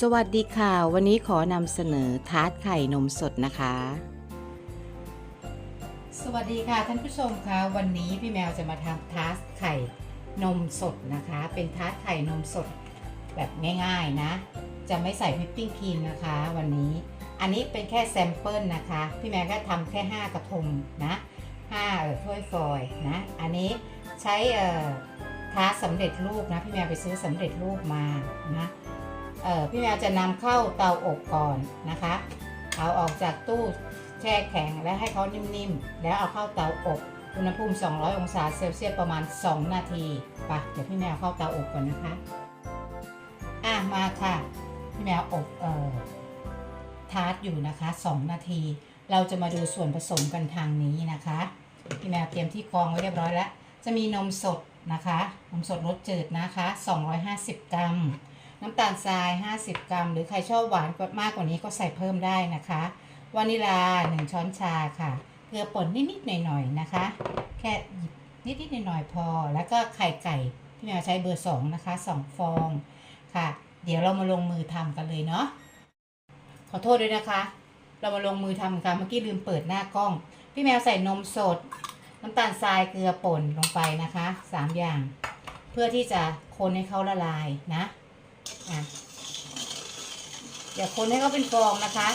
สวัสดีค่ะ วันนี้ขอนำเสนอทาร์ตไข่นมสดนะคะ สวัสดีค่ะท่านผู้ชมคะวันนี้พี่แมวจะมาทำทาร์ตไข่นมสดนะคะ เป็นทาร์ตไข่นมสดแบบง่ายๆนะ จะไม่ใส่วิปปิ้งครีมนะคะ วันนี้อันนี้เป็นแค่แซมเปิลนะคะ พี่แมวก็ทำแค่ 5 กระทงนะ5ถ้วยฟอยล์นะอันนี้ใช้ทาร์ตสำเร็จรูปนะพี่แมวไปซื้อสำเร็จรูปมานะ พี่แมวจะนำเข้าเตาอบก่อนนะคะ เอาออกจากตู้แช่แข็งและให้เขานิ่มๆ แล้วเอาเข้าเตาอบอุณหภูมิ 200 องศาเซลเซียสประมาณ 2 นาทีไปะเดี๋ยวพี่แมวเข้าเตาอบก่อนนะคะ อะมาค่ะ พี่แมวอบเอ่อทาร์ตอยู่นะคะ 2 นาที เราจะมาดูส่วนผสมกันทางนี้นะคะ พี่แมวเตรียมที่กรองไว้เรียบร้อยแล้ว จะมีนมสดนะคะ นมสดรสจืดนะคะ 250 กรัม น้ำตาลทราย 50 กรัม หรือใครชอบหวานมากกว่านี้ก็ใส่เพิ่มได้นะคะ วานิลา 1 ช้อนชาค่ะ เกลือป่นนิดๆหน่อยๆนะคะ แค่หยิบนิดๆหน่อยๆพอ แล้วก็ไข่ไก่พี่แมวใช้เบอร์ 2 นะคะ 2 ฟองค่ะ เดี๋ยวเรามาลงมือทำกันเลยเนาะ ขอโทษด้วยนะคะ เรามาลงมือทำกันเมื่อกี้ลืมเปิดหน้ากล้อง พี่แมวใส่นมสด น้ำตาลทราย เกลือป่นลงไปนะคะ 3 อย่าง เพื่อที่จะคนให้เขาละลายนะ อย่าคนให้เขาเป็นฟองนะคะ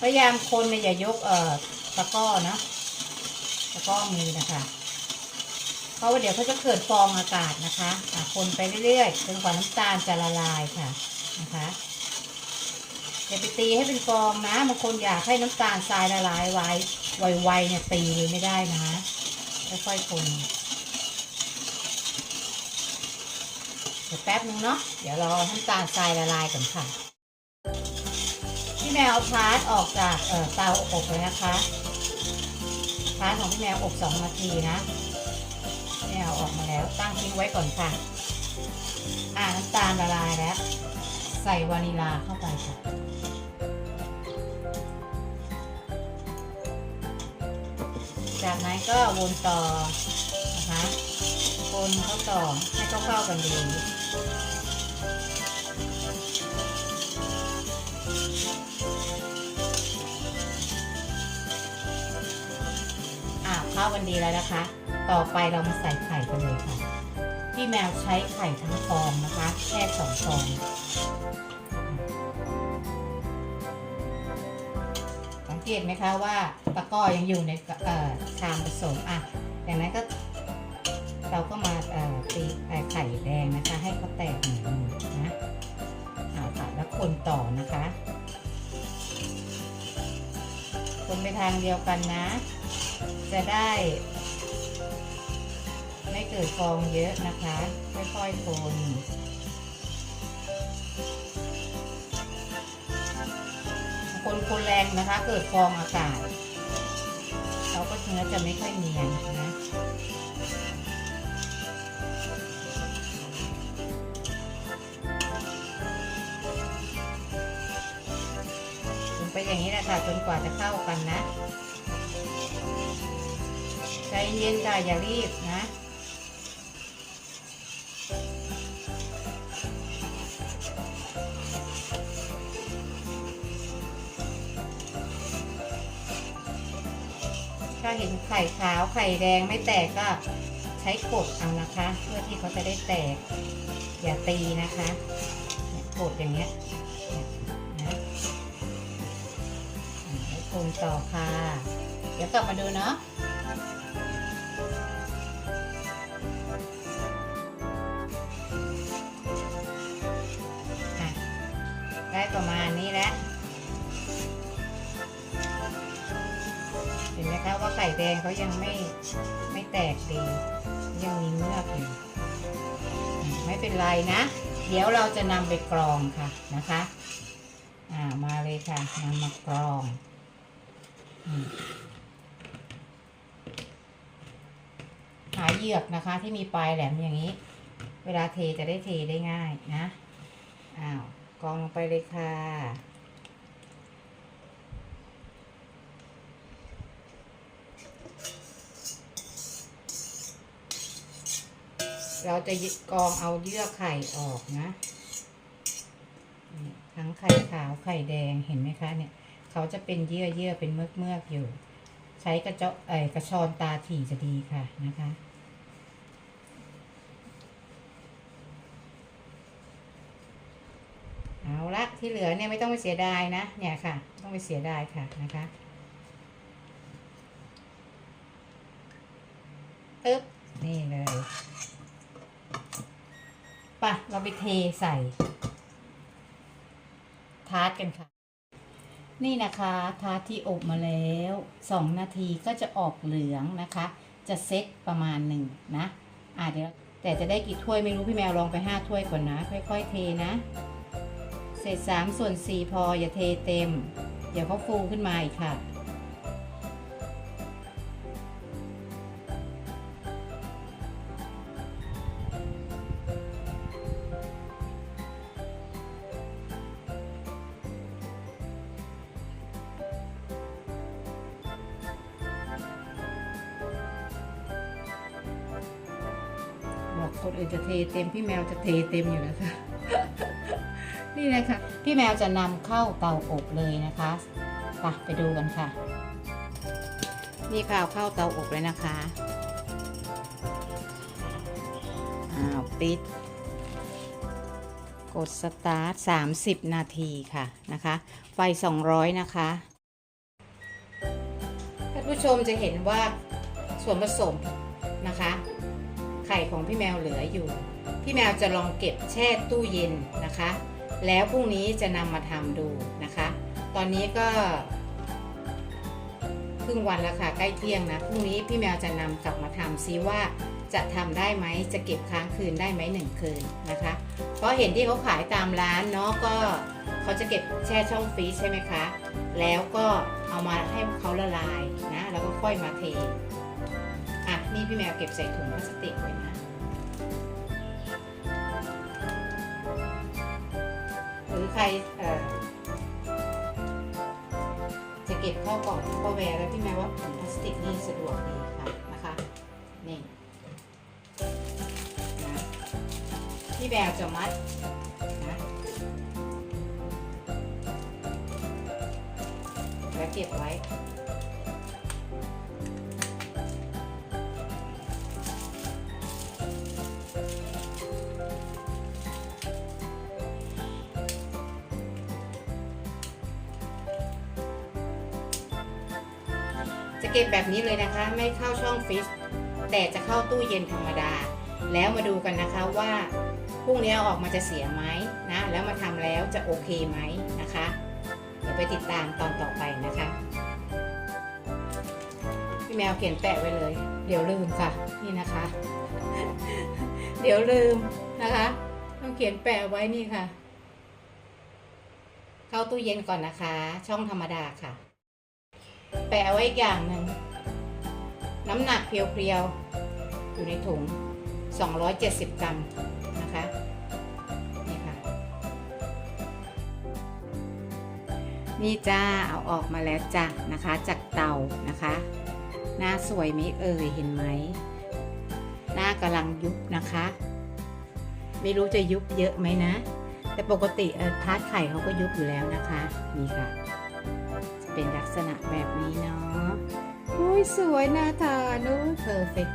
พยายามคนเนี่ยอย่ายกเอ่อตะก้อนะตะก้อมือนะคะเพราะว่าเดี๋ยวเขาจะเกิดฟองอากาศนะคะอะคนไปเรื่อยๆจนกว่าน้ำตาลจะละลายค่ะนะคะอย่าไปตีให้เป็นฟองนะบางคนอยากให้น้ำตาลทรายละลายไว้ไวๆเนี่ยตีเลยไม่ได้นะค่อยๆคน เดี๋ยวแป๊บนึงเนาะ เดี๋ยวรอน้ำตาลทรายละลายก่อนค่ะ พี่แมวเอาพาร์ทออกจากเตาอบเลยนะคะพาร์ทของพี่แมวอบสองนาทีนะพี่แมวออกมาแล้ว ตั้งทิ้งไว้ก่อนค่ะ อ่าน้ำตาลละลายแล้ว ใส่วานิลาเข้าไปค่ะจากนั้นก็วนต่อนะคะคนเข้าต่อให้เข้าเข้ากันดี ข้ากันดีแล้วนะคะ ต่อไปเรามาใส่ไข่กันเลยค่ะ พี่แมวใช้ไข่ทั้งฟองนะคะแค่สองฟองสังเกตไหมคะว่าตะก้อยังอยู่ในชามผสมอะอย่างนั้นก็เราก็มาตีไข่แดงนะคะ ให้เขาแตกหนึ่งนะเอาค่ะแล้วคนต่อนะคะ คนไปทางเดียวกันนะ จะได้ไม่เกิดฟองเยอะนะคะ ค่อยๆคนคนคนแรงนะคะ เกิดฟองอากาศเราก็เนื้อจะไม่ค่อยเนียนนะไปอย่างนี้แหละค่ะจนกว่าจะเข้ากันนะ เย็นค่ะอย่ารีบนะถ้าเห็นไข่ขาวไข่แดงไม่แตกก็ใช้กดเอานะคะ เพื่อที่เขาจะได้แตก อย่าตีนะคะกดอย่างเงี้ยนะให้คนต่อค่ะ เดี๋ยวกลับมาดูเนาะ ได้ประมาณนี้แล้วเห็นไหมคะว่าไข่แดงเขายังไม่ไม่แตกดี ยังมีเมือกอยู่ไม่เป็นไรนะ เดี๋ยวเราจะนำไปกรองค่ะนะคะอ่ามาเลยค่ะนำมากรองอหาเหยือกนะคะที่มีปลายแหลมอย่างนี้ เวลาเทจะได้เทได้ง่ายนะอ้าว กองลงไปเลยค่ะ เราจะกองเอาเยื่อไข่ออกนะทั้งไข่ขาวไข่แดงเห็นไหมคะเนี่ย เขาจะเป็นเยื่อเยื่อเป็นเมือกเมือกอยู่ ใช้กระเจาะเอ่อกระชอนตาถี่จะดีค่ะนะคะ เอาละ ที่เหลือเนี่ยไม่ต้องไปเสียดายนะ เนี่ยค่ะ ต้องไปเสียดายค่ะนะคะอึ๊บนี่เลยป่ะเราไปเทใส่ ทาร์ตกันค่ะ นี่นะคะ ทาร์ตที่อบมาแล้วสองนาทีก็จะออกเหลืองนะคะ จะเซ็ตประมาณหนึ่งนะ อะเดี๋ยวแต่จะได้กี่ถ้วยไม่รู้พี่แมวลองไปห้าถ้วยก่อนนะ ค่อย ๆ เทนะ เศษสามส่วนสี่พออย่าเทเต็ม เดี๋ยวเขาฟูขึ้นมาอีกค่ะ บอกคนอื่นจะเทเต็ม พี่แมวจะเทเต็มอยู่แล้วค่ะ นี่นะคะพี่แมวจะนำเข้าเตาอบเลยนะคะไปไปดูกันค่ะ นี่ค่ะเอาเข้าเตาอบเลยนะคะอ้าวปิด กดสตาร์ท30นาทีค่ะนะคะ ไฟ200นะคะท่านผู้ชมจะเห็นว่าส่วนผสมนะคะ ไข่ของพี่แมวเหลืออยู่ พี่แมวจะลองเก็บแช่ตู้เย็นนะคะ แล้วพรุ่งนี้จะนำมาทำดูนะคะ ตอนนี้ก็ครึ่งวันแล้วค่ะใกล้เที่ยงนะพรุ่งนี้พี่แมวจะนำกลับมาทำซิว่าจะทำได้ไหมจะเก็บค้างคืนได้ไหมหนึ่งคืนนะคะเพราะเห็นที่เขาขายตามร้านเนาะก็เขาจะเก็บแช่ช่องฟรีใช่ไหมคะ แล้วก็เอามาให้เขาละลายนะแล้วก็ค่อยมาเทอะนี่พี่แมวเก็บใส่ถุงพลาสติกไว้นะ ใครจะเก็บเข้ากล่องก็แวร์แล้วพี่แมวว่าถุงพลาสติกนี่สะดวกดีค่ะนะคะนี่นะพี่แววจะมัดนะแล้วเก็บไว้ จะเก็บแบบนี้เลยนะคะ ไม่เข้าช่องฟรีซแต่จะเข้าตู้เย็นธรรมดา แล้วมาดูกันนะคะว่าพรุ่งนี้อออกมาจะเสียไหมนะ แล้วมาทำแล้วจะโอเคไหมนะคะ เดี๋ยวไปติดตามตอนต่อไปนะคะ พี่แมวเขียนแปะไว้เลย เดี๋ยวลืมค่ะ นี่นะคะ เดี๋ยวลืมนะคะ ต้องเขียนแปะไว้นี่ค่ะ เข้าตู้เย็นก่อนนะคะ ช่องธรรมดาค่ะ แปะไว้อีกอย่างหนึ่ง น้ำหนักเพียวๆ อยู่ในถุง 270 กรัมนะคะนี่ค่ะ นี่จ้า เอาออกมาแล้วจ้ะนะคะ จากเตานะคะ หน้าสวยไหมเอ่ย เห็นไหม หน้ากำลังยุบนะคะ ไม่รู้จะยุบเยอะไหมนะ แต่ปกติทาร์ตไข่เขาก็ยุบอยู่แล้วนะคะ นี่ค่ะ เป็นลักษณะแบบนี้เนาะอุ้ยสวยน่าทานนู้เพอร์เฟก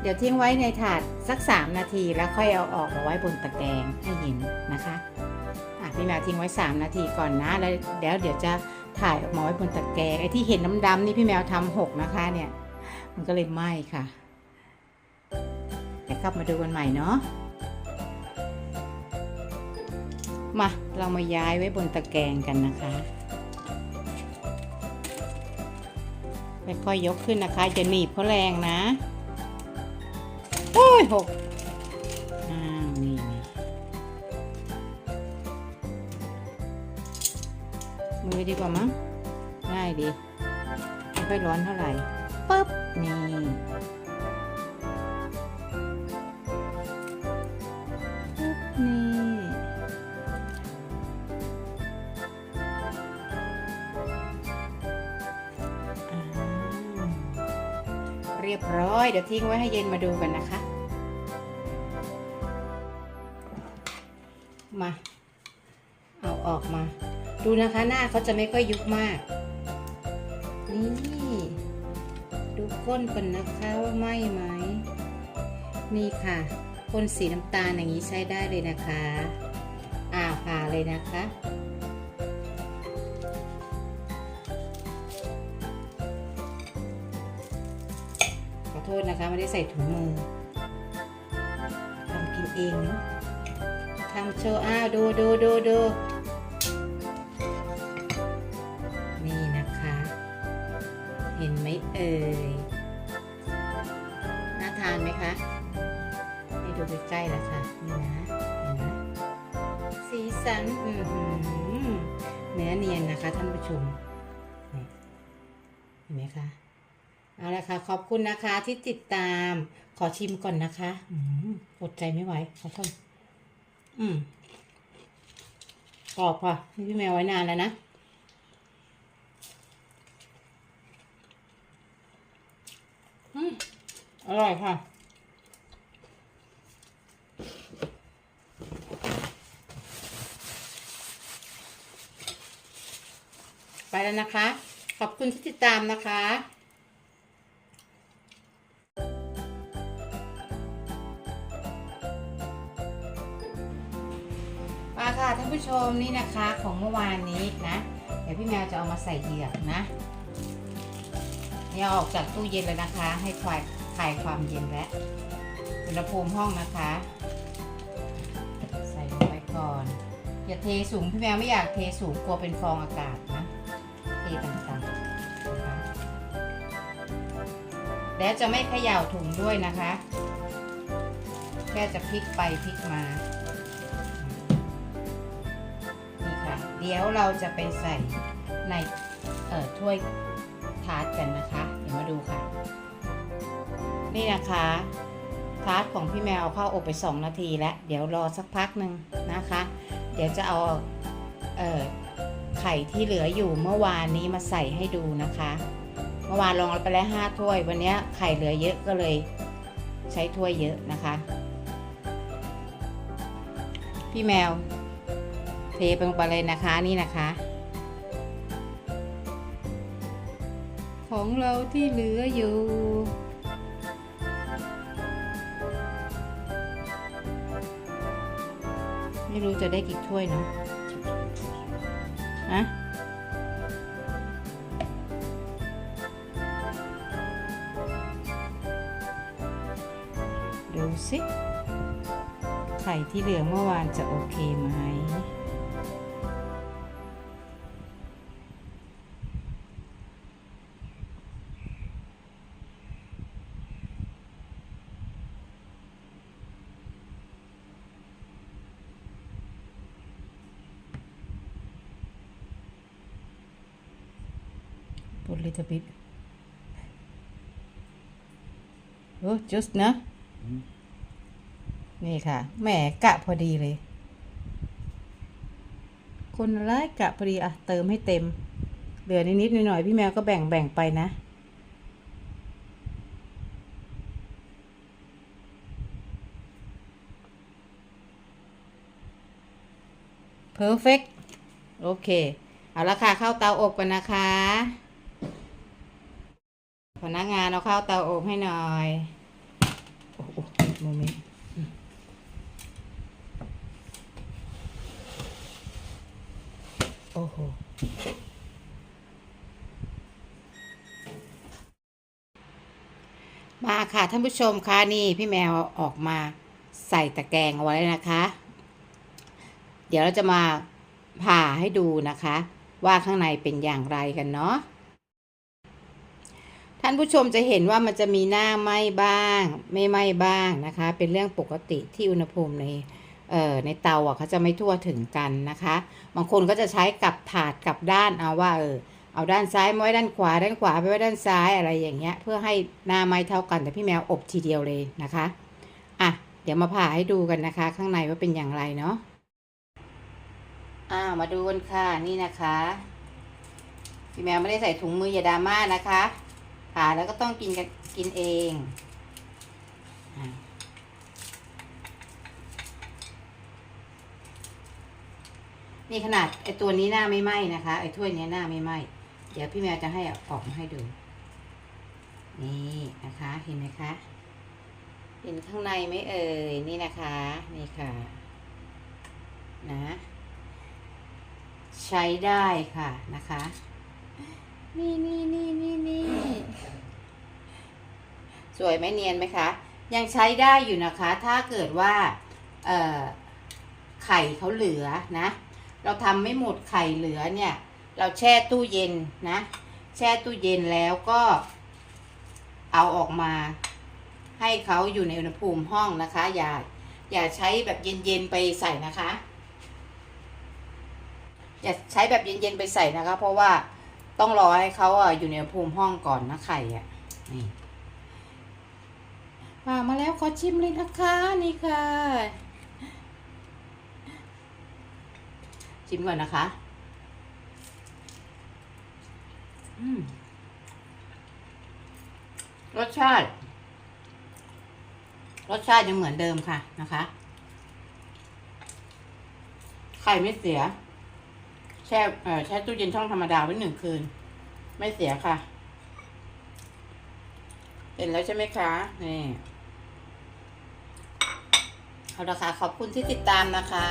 เดี๋ยวทิ้งไว้ในถาดสัก 3 นาทีแล้วค่อยเอาออกมาไว้บนตะแกรงให้เห็นนะคะอะพี่แมวทิ้งไว้ 3 นาทีก่อนนะแล้วเดี๋ยวเดี๋ยวจะถ่ายออกมาไว้บนตะแกรงไอ้ที่เห็นดำๆนี่พี่แมวทำหกนะคะเนี่ย มันก็เลยไหม้ค่ะเดี๋ยวกลับมาดูกันใหม่เนาะมาเรามาย้ายไว้บนตะแกรงกันนะคะ ค่อยๆยกขึ้นนะคะจะหนีบเพราะแรงนะ โอ้ยหกอ้าวนี่มือดีกว่ามั้งง่ายดีไม่ค่อยร้อนเท่าไหร่ปึ๊บนี่ อยเดี๋ยวทิ้งไว้ให้เย็นมาดูกันนะคะ มา เอาออกมา ดูนะคะหน้าเขาจะไม่ค่อยยุบมาก นี่ ดูก้นก่อนนะคะว่าไหมไหมนี่ค่ะพ่นสีน้ำตาลอย่างนี้ใช้ได้เลยนะคะ อ่าผ่าเลยนะคะ ษนะคะไม่ได้ใส่ถุงมือทำกินเองเนาะทำโชว์อ้าวดูดูดูดูนี่นะคะ เห็นไหมเอ่ยน่าทานไหมคะให้ดูใกล้ๆแล้วค่ะนี่นะเห็นไหมสีสันอือหือเนื้อเนียนนะคะท่านผู้ชมเห็นไหมคะ เอาละค่ะ ขอบคุณนะคะที่ติดตามขอชิมก่อนนะคะอืมอดใจไม่ไหวขอโทษอืมกรอบค่ะนี่พี่แมวไว้นานแล้วนะอืมอร่อยค่ะไปแล้วนะคะ ขอบคุณที่ติดตามนะคะ ค่ะท่านผู้ชมนี่นะคะของเมื่อวานนี้นะ เดี๋ยวพี่แมวจะเอามาใส่เหยือกนะเนี่ยออกจากตู้เย็นเลยนะคะ ให้คลายคลายความเย็นและอุณหภูมิห้องนะคะ ใส่ลงไปก่อน อย่าเทสูงพี่แมวไม่อยากเทสูงกลัวเป็นฟองอากาศนะเทต่างๆนะคะแล้วจะไม่เขย่าถุงด้วยนะคะ แค่จะพลิกไปพลิกมา เดี๋ยวเราจะไปใส่ในเอ่อถ้วยทาร์ตกันนะคะ เดี๋ยวมาดูค่ะ นี่นะคะ ทาร์ตของพี่แมวเอาข้าอบไป 2 นาทีแล้ว เดี๋ยวรอสักพักหนึ่งนะคะ เดี๋ยวจะเอาเอ่อไข่ที่เหลืออยู่เมื่อวานนี้มาใส่ให้ดูนะคะ เมื่อวานลองไปแล้วห้าถ้วย วันนี้ไข่เหลือเยอะก็เลยใช้ถ้วยเยอะนะคะ พี่แมว เทลงไปเลยนะคะนี่นะคะ ของเราที่เหลืออยู่ไม่รู้จะได้กี่ถ้วยเนาะอะดูสิไข่ที่เหลือเมื่อวานจะโอเคไหม Put a little bit. Oh, just นะ นี่ค่ะ แหมกะพอดีเลย คนร้ายกะพอดีอะเติมให้เต็ม เหลือนิดๆหน่อยๆพี่แมวก็แบ่งแบ่งไปนะ perfect โอเค เอาละค่ะ เข้าเตาอบกันนะคะ พนักงานเอาเข้าเตาอบให้หน่อย โอ้โหโมเมนต์โอ้โห มาค่ะท่านผู้ชมค่ะนี่พี่แมวออกมาใส่ตะแกรงเอาไว้นะคะ เดี๋ยวเราจะมาผ่าให้ดูนะคะ ว่าข้างในเป็นอย่างไรกันเนาะ ท่านผู้ชมจะเห็นว่ามันจะมีหน้าไหม้บ้าง ไม่ไหม้บ้างนะคะ เป็นเรื่องปกติที่อุณหภูมิในเอ่อในเตาอะเขาจะไม่ทั่วถึงกันนะคะ บางคนก็จะใช้กับถาดกับด้านเอาว่าเออเอาด้านซ้ายมาไว้ด้านขวาด้านขวาไปไว้ด้านซ้ายอะไรอย่างเงี้ย เพื่อให้หน้าไหม้เท่ากันแต่พี่แมวอบทีเดียวเลยนะคะอะเดี๋ยวมาผ่าให้ดูกันนะคะ ข้างในว่าเป็นอย่างไรเนาะอ่ามาดูกันค่ะนี่นะคะ พี่แมวไม่ได้ใส่ถุงมืออย่าดราม่านะคะ ผ่าแล้วก็ต้องกินกันกินเองนี่ขนาดไอตัวนี้หน้าไม่ไหม้นะคะ ไอถ้วยนี้หน้าไม่ไหม้เดี๋ยวพี่แมวจะให้อออกมาให้ดู นี่นะคะ เห็นไหมคะเห็นข้างในไหมเอ่ยนี่นะคะ นี่ค่ะ นะ ใช้ได้ค่ะนะคะ นี่นี่นี่นี่นี่สวยไหมเนียนไหมคะ ยังใช้ได้อยู่นะคะ ถ้าเกิดว่าไข่เขาเหลือนะ เราทำไม่หมดไข่เหลือเนี่ย เราแช่ตู้เย็นนะ แช่ตู้เย็นแล้วก็ เอาออกมา ให้เขาอยู่ในอุณหภูมิห้องนะคะ อย่าอย่าใช้แบบเย็นๆไปใส่นะคะ อย่าใช้แบบเย็นๆไปใส่นะคะ เพราะว่า ต้องรอให้เขาอะอยู่ในภูมิห้องก่อนนะไข่อะนี่มามาแล้วขอชิมเลยนะคะนี่ค่ะ ชิมก่อนนะคะ รสชาติ รสชาติยังเหมือนเดิมค่ะนะคะ ไข่ไม่เสีย แช่เอ่อแช่ตู้เย็นช่องธรรมดาไว้หนึ่งคืน ไม่เสียค่ะเห็นแล้วใช่ไหมคะนี่เอาละค่ะขอบคุณที่ติดตามนะคะ